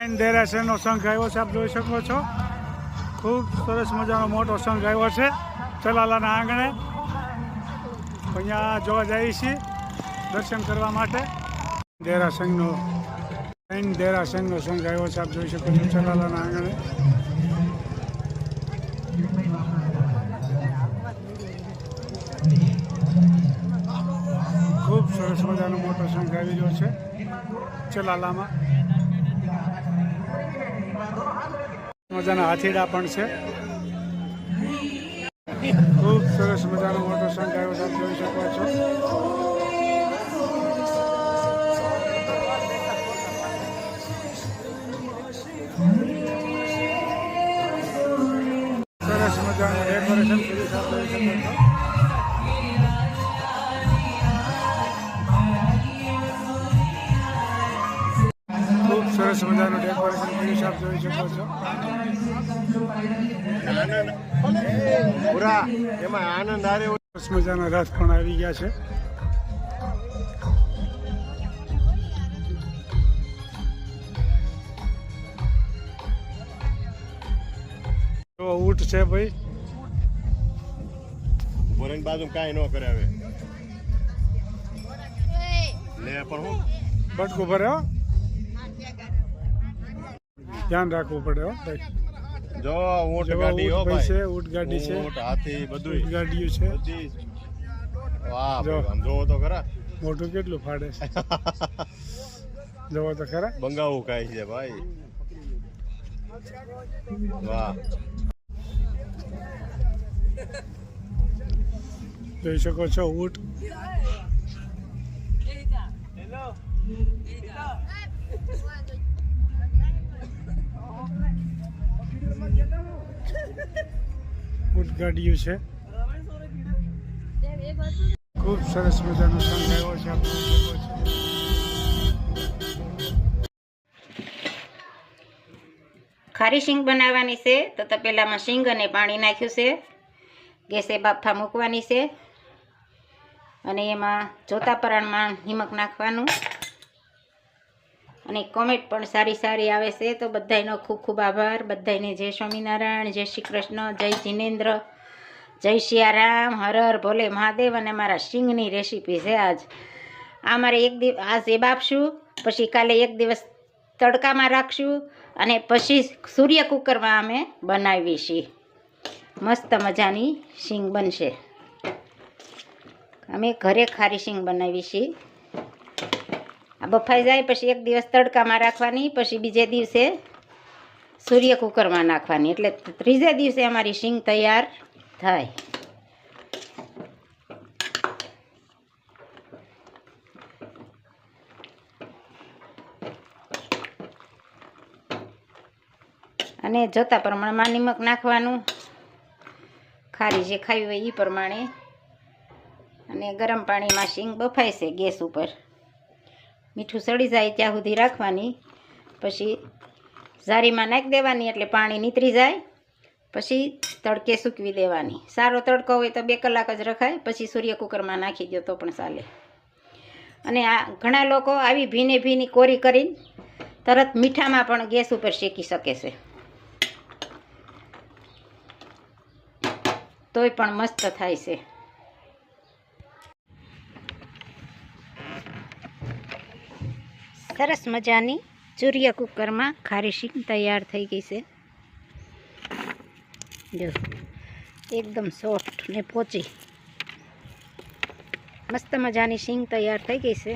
દેરાસરનો સંઘ આવ્યો છે, આપ જોઈ શકો છો. ખૂબ સરસ મજાનો મોટો સંઘ આવ્યો છે, ચલાલાના આંગણે. અહીંયા જોવા જઈએ છીએ, દર્શન કરવા માટે. દેરા સંઘનો જૈન દેરા સંઘ આવ્યો છે, આપ જોઈ શકો છો, ચલાલાના આંગણે. ખૂબ સરસ મજાનો મોટો સંઘ આવી રહ્યો છે, ચલાલામાં. મજાના હાથીડા પણ છે. ખૂબ સરસ મજાનો મોટો સંઘ આવ્યો જોઈ શકો છો. સરસ મજાનું ડેકોરેશન જોઈ શકો છો. સરસ મજાનું ડેકોરેશન ફિનિશ આપ જોઈ શકો છો? પૂરા એમાં આનંદ આરે સરસ મજાના રથ પણ આવી ગયા છે. તો ઊંટ છે ભાઈ? બોરેન બાજુ કાંઈ ન કરે હવે. લે પણ હું. બટકું ભરે હો. ધ્યાન રાખવું પડે હો ભાઈ. જો ઊંટ ગાડી હો ભાઈ છે ઊંટ ગાડી છે. ઊંટ હાથી ઊંટ બધું ગાડીઓ છે. વાહ જો. જોવો તો ખરા. મોટું કેટલું ફાડે છે. જોવો તો ખરા. બંગાવું કાંઈ છે ભાઈ. વાહ. જોઈ શકો છો ઊંટ. ઊંટ ગાડીઓ છે. ખૂબ સરસ મજાનો સંઘ છો. ખારી શીંગ બનાવવાની છે, તો તપેલામાં શીંગ અને પાણી નાખ્યું છે. ગેસે બાફા મૂકવાની છે. અને એમાં જોતા પરાણમાં નિમક નાખવાનું. અને કોમેન્ટ પણ સારી સારી આવે છે. તો બધાયનો ખૂબ ખૂબ આભાર. બધાયને જય સ્વામિનારાયણ, જય શ્રી કૃષ્ણ, જય જિનેન્દ્ર, જય સિયારામ હર હર ભોલે મહાદેવ અને મારા સિંગની રેસીપી છે આજ. આ મારે એક દિવસ આ સેબ આપશું, પછી કાલે એક દિવસ તડકામાં રાખશું અને પછી સૂર્ય કુકરમાં અમે બનાવી છીએ મસ્ત મજાની શીંગ બનશે. અમે ઘરે ખારી શીંગ બનાવી છીએ બફાઈ જાય, પછી એક દિવસ તડકામાં રાખવાની, પછી બીજે દિવસે સૂર્ય કુકરમાં નાખવાની. એટલે ત્રીજે દિવસે અમારી શીંગ તૈયાર થાય. અને જોતા પ્રમાણમાં નિમક નાખવાનું. ખારી જે ખાવી હોય એ પ્રમાણે. અને ગરમ પાણીમાં શીંગ બફાય છે ગેસ ઉપર. મીઠું સડી જાય ત્યાં સુધી રાખવાની. પછી ઝારીમાં નાખી દેવાની એટલે પાણી નીતરી જાય. પછી તડકે સૂકવી દેવાની. સારો તડકો હોય તો બે કલાક જ રખાય. પછી સૂર્ય કુકરમાં નાખી દો તો પણ ચાલે. અને આ ઘણા લોકો આવી ભીને ભીની કોરી કરીને તરત મીઠામાં પણ ગેસ ઉપર શેકી શકે છે. તોય પણ મસ્ત થાય છે. સરસ મજાની ચૂરિયા કુકરમાં ખારી શીંગ તૈયાર થઈ ગઈ છે. જો, એકદમ સોફ્ટ ને પોચી. મસ્ત મજાની શીંગ તૈયાર થઈ ગઈ છે.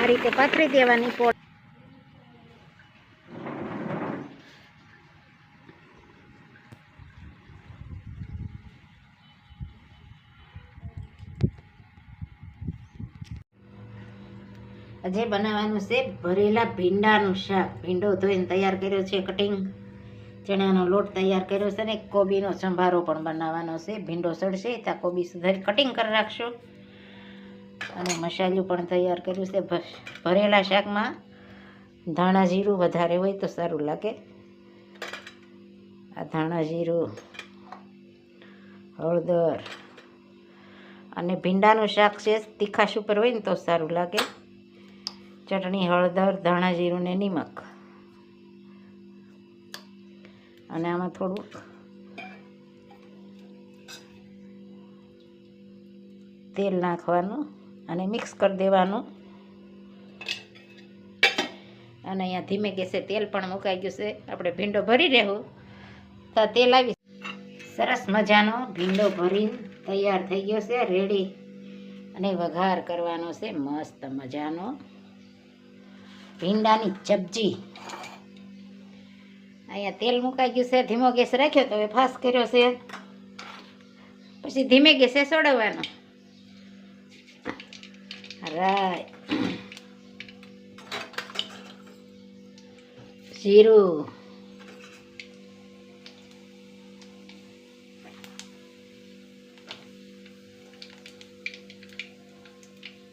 આ રીતે પાથરી દેવાની પોટ આજે બનાવવાનું છે, ભરેલા ભીંડાનું શાક. ભીંડો ધોઈને તૈયાર કર્યો છે કટિંગ ચણાનો લોટ તૈયાર કર્યો છે ને, કોબીનો સંભારો પણ બનાવવાનો છે. ભીંડો સડશે ત્યાં કોબી સુધારી કટિંગ કરી રાખશો. અને મસાલું પણ તૈયાર કર્યું છે. ભરેલા શાકમાં ધાણા જીરું વધારે હોય તો સારું લાગે. આ ધાણા જીરું, હળદર અને ભીંડાનું શાક છે, તીખાશ ઉપર હોય ને તો સારું લાગે. ચટણી, હળદર, ધાણા જીરું ને નિમક. અને આમાં થોડું તેલ નાખવાનું અને મિક્સ કરી દેવાનું. અને અહીંયા ધીમે ગેસે તેલ પણ મુકાઈ ગયું છે. આપણે ભીંડો ભરી રહેવું. તો તેલ આવી સરસ મજાનો ભીંડો ભરી તૈયાર થઈ ગયો છે રેડી અને વઘાર કરવાનો છે. મસ્ત મજાનો. ભીંડાની સબ્જી અહીંયા તેલ મુકાઈ ગયું છે, ધીમો ગેસ રાખ્યો તો હવે ફાસ કર્યો છે. પછી ધીમે ગેસે સોડવાનો. રાય. જીરું.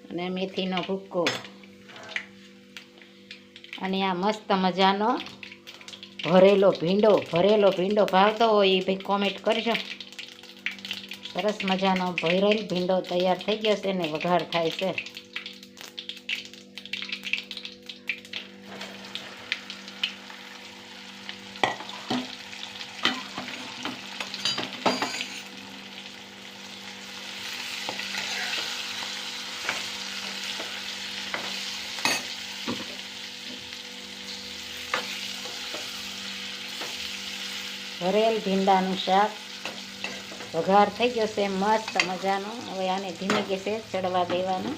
અને મેથીનો ભૂક્કો અને આ મસ્ત મજાનો ભરેલો ભીંડો ભરેલો ભીંડો ભાવતો હોય એ ભાઈ કોમેન્ટ કરજો. સરસ મજાનો ભરેલ ભીંડો તૈયાર થઈ ગયો છે ને, વઘાર થાય છે. ભરેલ ભીંડાનું શાક. વઘાર થઈ ગયો છે, મસ્ત મજાનો. હવે આને ધીમે ગેસે ચડવા દેવાનું.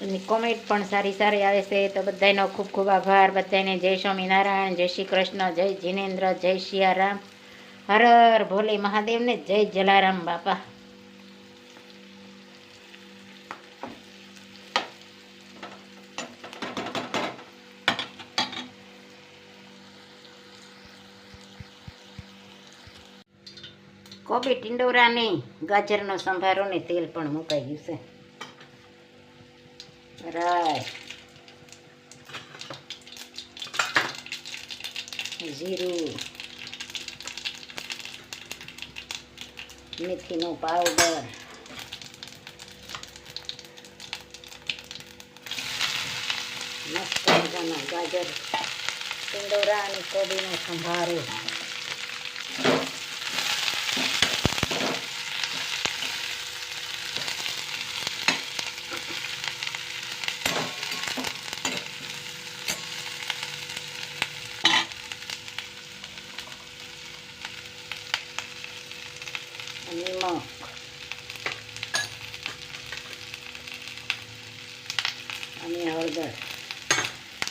એની કોમેન્ટ પણ સારી સારી આવે છે. તો બધાનો ખૂબ ખૂબ આભાર. બધાને જય સ્વામિનારાયણ, જય શ્રી કૃષ્ણ, જય જીનેન્દ્ર, જય સિયારામ હર હર ભોલે મહાદેવને જય જલારામ બાપા. કોબી ટિંડોરા ને ગાજરનો સંભારો ને તેલ પણ મુકાઈ ગયું છે. રાય. જીરું. મેથીનો પાવડર. મસ્ત મજાનો ગાજર, ટિંડોરા અને કોબીનો સંભારો નિમક અને હળદર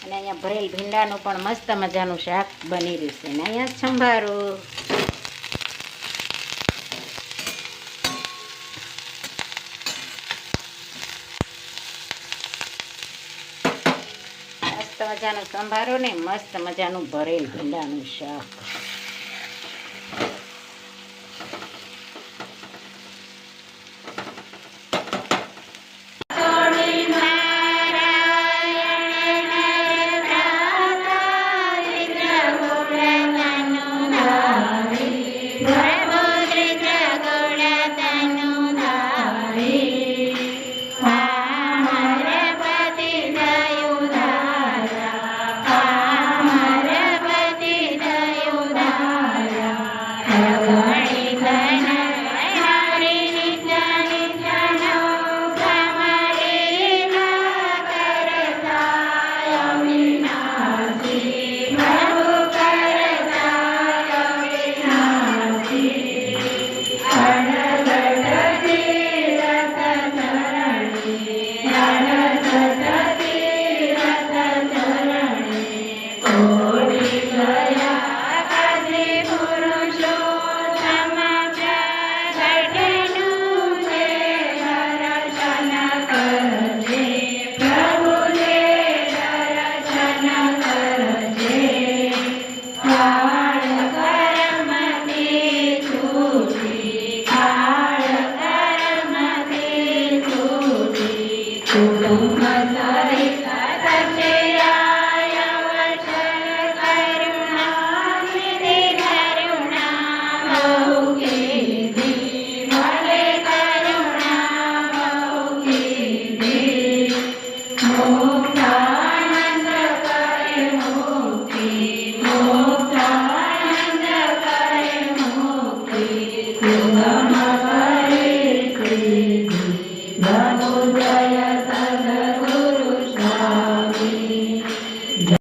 અને અહીંયા ભરેલ ભીંડાનું પણ મસ્ત મજાનું શાક બની રહ્યું છે. અને અહીંયા સંભારો. મસ્ત મજાનું સંભારો ને મસ્ત મજાનું ભરેલ ભીંડાનું શાક.